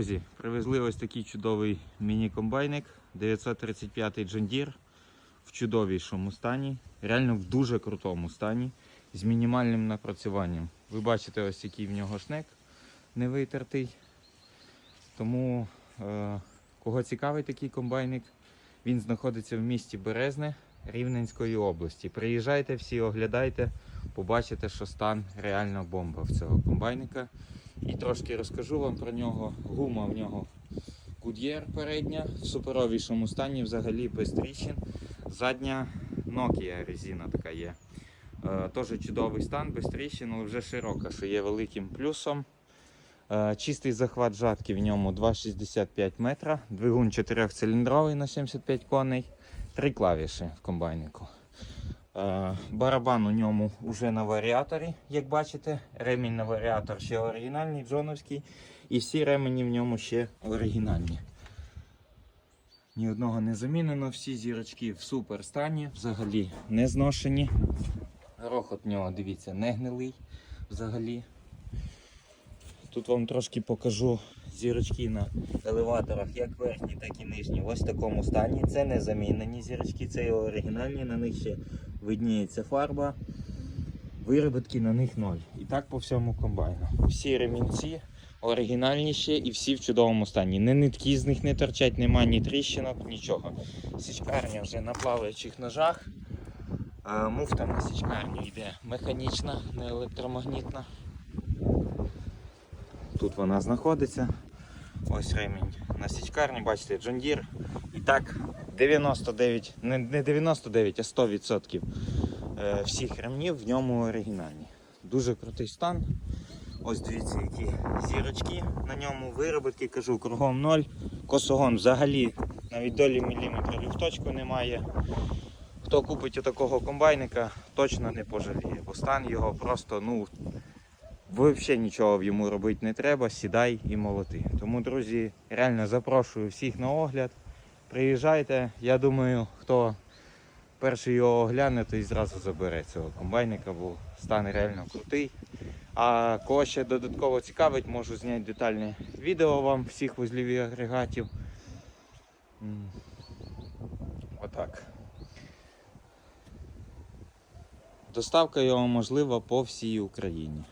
Друзі, привезли ось такий чудовий міні-комбайник 935 John Deere в чудовішому стані, реально в дуже крутому стані, з мінімальним напрацюванням. Ви бачите, ось який в нього шнек не витертий. Тому, е, кого цікавий такий комбайник, він знаходиться в місті Березне Рівненської області. Приїжджайте всі, оглядайте, побачите, що стан реально бомба в цього комбайника. І трошки розкажу вам про нього. Гума в нього Goodyear передня, в суперовішому стані, взагалі без тріщин. Задня Nokia резина така є. Е, чудовий стан, без тріщин, але вже широка, що є великим плюсом. Е, Чистий захват жатки в ньому 2,65 метра, двигун 4-циліндровий на 75 коней, три клавіші в комбайнику. Е, Барабан у ньому вже на варіаторі, як бачите. Ремінь на варіатор ще оригінальний, джоновський. І всі ремені в ньому ще оригінальні. Ні одного не замінено, всі зірочки в супер стані, взагалі не зношені. Рохот в нього, дивіться, не гнилий взагалі. Тут вам трошки покажу зірочки на елеваторах, як верхні, так і нижні. Ось в такому стані. Це не замінені зірочки, це його оригінальні, на них ще видніється фарба. Виробітки на них ноль. І так по всьому комбайну. Всі ремінці оригінальні ще і всі в чудовому стані. Ні нитки з них не торчать, нема ні тріщинок, нічого. Січкарня вже на плаваючих ножах. Муфта на січкарню йде механічна, не електромагнітна. Тут вона знаходиться. Ось ремінь на січкарні, бачите, Deere. І так 99, не не 99, а 100% е, всіх ремнів в ньому оригінальні. Дуже крутий стан. Ось дивіться, які зірочки на ньому, виробітки, кажу, кругом ноль. Косогон взагалі навіть долі міліметра люфточку немає. Хто купить такого комбайника, точно не пожаліє, бо стан його просто, ну, взагалі нічого йому робити не треба, сідай і молоти. Тому, друзі, реально запрошую всіх на огляд. Приїжджайте, я думаю, хто перший його огляне, той зразу забере цього комбайника, бо стан реально крутий. А кого ще додатково цікавить, можу зняти детальне відео вам всіх вузлів і агрегатів. Отак. Доставка його можлива по всій Україні.